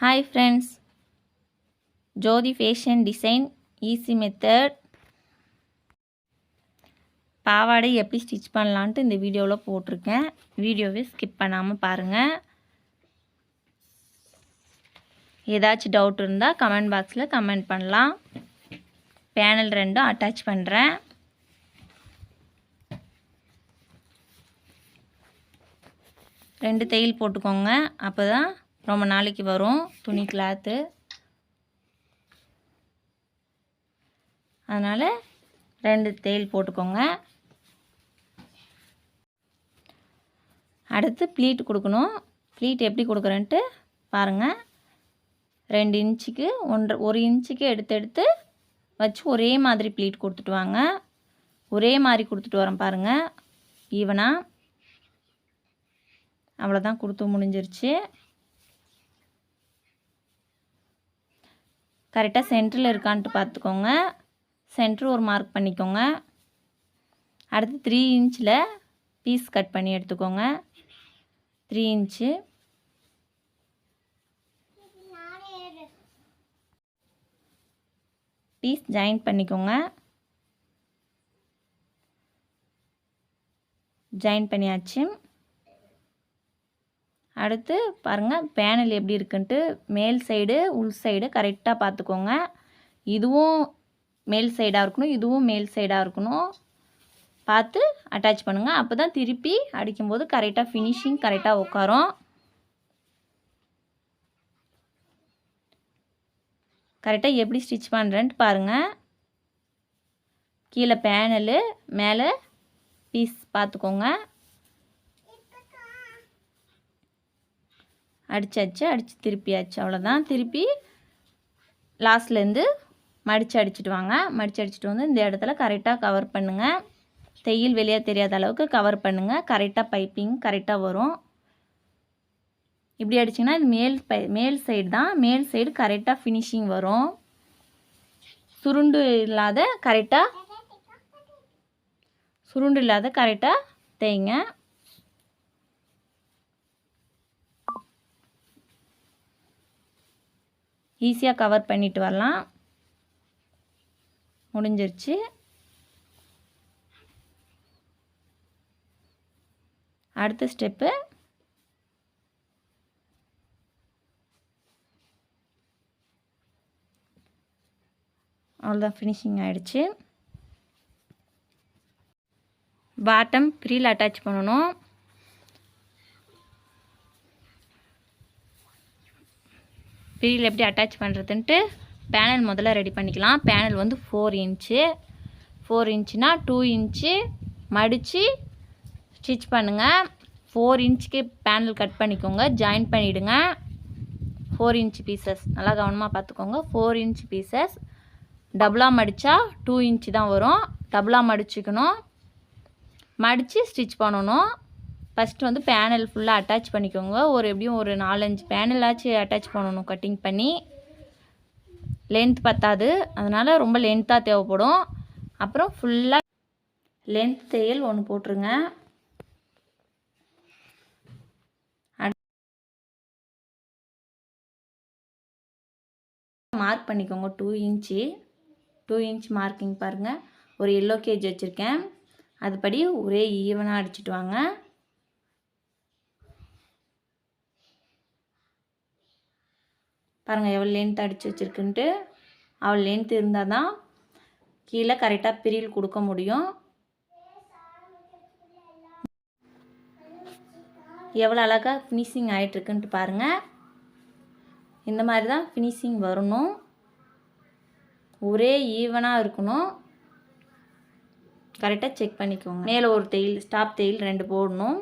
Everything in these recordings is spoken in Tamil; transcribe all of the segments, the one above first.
Hi friends Jothi fashion design easy method பாவாடை எப்படி ஸ்டிச் பண்ணலான்ட்டு இந்த வீடியோவில் போட்டிருக்கேன். வீடியோவை ஸ்கிப் பண்ணாமல் பாருங்கள் ஏதாச்சும் டவுட் இருந்தால் கமெண்ட் பாக்ஸில் கமெண்ட் பண்ணலாம். பேனல் ரெண்டும் அட்டாச் பண்ணுறேன் ரெண்டு தையல் போட்டுக்கோங்க. அப்போ தான் ரொம்ப நாளைக்கு வரும் துணி கிளாத்து அதனால் ரெண்டு தேயில் போட்டுக்கோங்க. அடுத்து ப்ளீட் கொடுக்கணும். ப்ளீட் எப்படி கொடுக்குறேன்ட்டு பாருங்கள் ரெண்டு இன்ச்சுக்கு ஒன்றரை ஒரு இன்ச்சுக்கு எடுத்து எடுத்து வச்சு ஒரே மாதிரி ப்ளீட் கொடுத்துட்டு வாங்க. ஒரே மாதிரி கொடுத்துட்டு வரேன் பாருங்கள் ஈவனாக அவ்வளோதான் கொடுத்து முடிஞ்சிருச்சு. கரெக்டாக சென்டரில் இருக்கான்ட்டு பார்த்துக்கோங்க சென்ட்ரு ஒரு மார்க் பண்ணிக்கோங்க. அடுத்து த்ரீ இன்ச்சில் பீஸ் கட் பண்ணி எடுத்துக்கோங்க. Three inch. பீஸ் ஜாயின் பண்ணிக்கோங்க. ஜாயின் பண்ணியாச்சு. அடுத்து பாருங்கள் பேனல் எப்படி இருக்குன்ட்டு மேல் சைடு உள் சைடு கரெக்டாக பார்த்துக்கோங்க இதுவும் மேல் சைடாக இருக்கணும் இதுவும் மேல் சைடாக இருக்கணும். பார்த்து அட்டாச் பண்ணுங்கள் அப்போ தான் திருப்பி அடிக்கும்போது கரெக்டாக ஃபினிஷிங் கரெக்டாக உட்காரும். கரெக்டாக எப்படி ஸ்டிச் பண்ணுறேன்ட்டு பாருங்கள் கீழே பேனலு மேலே பீஸ் பார்த்துக்கோங்க அடித்தாச்சு அடித்து திருப்பியாச்சு. அவ்வளோதான் திருப்பி லாஸ்ட்லேருந்து மடித்து அடிச்சுட்டு வாங்க. மடித்து அடிச்சுட்டு வந்து இந்த இடத்துல கரெக்டாக கவர் பண்ணுங்கள் தையல் வெளியே தெரியாத அளவுக்கு கவர் பண்ணுங்கள் கரெக்டாக பைப்பிங் கரெக்டாக வரும். இப்படி அடிச்சிங்கன்னா இது மேல் பை மேல் சைடு தான். மேல் சைடு கரெக்டாக ஃபினிஷிங் வரும். சுருண்டு இல்லாத கரெக்டாக சுருண்டு இல்லாத கரெக்டாக தேய்ங்க. ஈஸியாக கவர் பண்ணிட்டு வரலாம். முடிஞ்சிருச்சு. அடுத்த ஸ்டெப்பு அவ்வளோதான் ஃபினிஷிங் ஆகிடுச்சு பாட்டம் ப்ரீல் அட்டாச் பண்ணணும். ப்ரீல் எப்படி அட்டாச் பண்ணுறதுன்ட்டு பேனல் முதல்ல ரெடி பண்ணிக்கலாம். பேனல் வந்து ஃபோர் இன்ச்சு ஃபோர் இன்ச்சுனா டூ இன்ச்சு மடித்து ஸ்டிச் பண்ணுங்கள் ஃபோர் இன்ச்சுக்கு பேனல் கட் பண்ணிக்கோங்க. ஜாயின் பண்ணிவிடுங்க ஃபோர் இன்ச் பீசஸ் நல்லா கவனமாக பார்த்துக்கோங்க. ஃபோர் இன்ச் பீசஸ் டபுளாக மடித்தா டூ இன்ச்சு தான் வரும். டபுளாக மடிச்சுக்கணும். மடித்து ஸ்டிச் பண்ணணும். ஃபஸ்ட்டு வந்து பேனல் ஃபுல்லாக அட்டாச் பண்ணிக்கோங்க. ஒரு எப்படியும் ஒரு நாலஞ்சு பேனலாச்சும் அட்டாச் பண்ணணும் கட்டிங் பண்ணி. லென்த் பத்தாது. அதனால் ரொம்ப லென்த்தாக தேவைப்படும். அப்புறம் ஃபுல்லாக லென்த் தையல் ஒன்று போட்டுருங்க. மார்க் பண்ணிக்கோங்க two inch two inch marking பாருங்கள் ஒரு எல்லோ கேஜ் வச்சுருக்கேன். அதுபடி ஒரே ஈவனாக அடிச்சிட்டு வாங்க. பாருங்கள் எவ்வளோ லென்த் அடித்து வச்சுருக்குன்ட்டு. அவ்வளோ லென்த் இருந்தால் தான் கீழே கரெக்டாக பிரில் கொடுக்க முடியும். எவ்வளோ அழகாக ஃபினிஷிங் ஆகிட்டுருக்குன்ட்டு பாருங்கள் இந்த மாதிரி தான் ஃபினிஷிங் வரணும். ஒரே ஈவனாக இருக்கணும். கரெக்டாக செக் பண்ணிக்கோங்க. மேலே ஒரு தையல் ஸ்டாப் தையல் ரெண்டு போடணும்.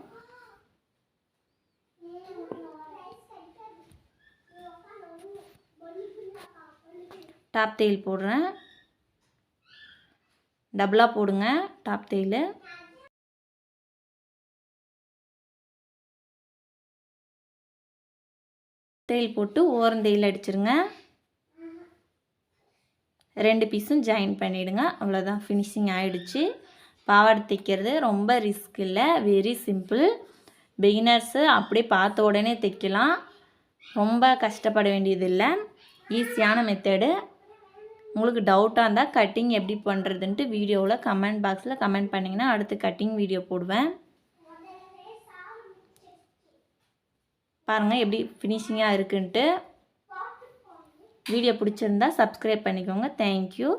டாப் தையல் போடுறேன். டபுளாக போடுங்க டாப் தையல் தையல் போட்டு ஓரம் தையல் அடிச்சிருங்க. ரெண்டு பீஸும் ஜாயின் பண்ணிவிடுங்க அவ்வளோதான் ஃபினிஷிங் ஆகிடுச்சு பாவாடை தைக்கிறது ரொம்ப ரிஸ்க் இல்லை வெரி சிம்பிள் பிகினர்ஸு அப்படியே பார்த்த உடனே தைக்கலாம். ரொம்ப கஷ்டப்பட வேண்டியதில்லை. ஈஸியான மெத்தடு உங்களுக்கு டவுட்டாக இருந்தால் கட்டிங் எப்படி பண்ணுறதுன்ட்டு வீடியோவில் கமெண்ட் பாக்ஸில் கமெண்ட் பண்ணிங்கன்னா அடுத்து கட்டிங் வீடியோ போடுவேன். பாருங்கள் எப்படி ஃபினிஷிங்காக இருக்குன்ட்டு. வீடியோ பிடிச்சிருந்தா சப்ஸ்கிரைப் பண்ணிக்கோங்க. தேங்க்யூ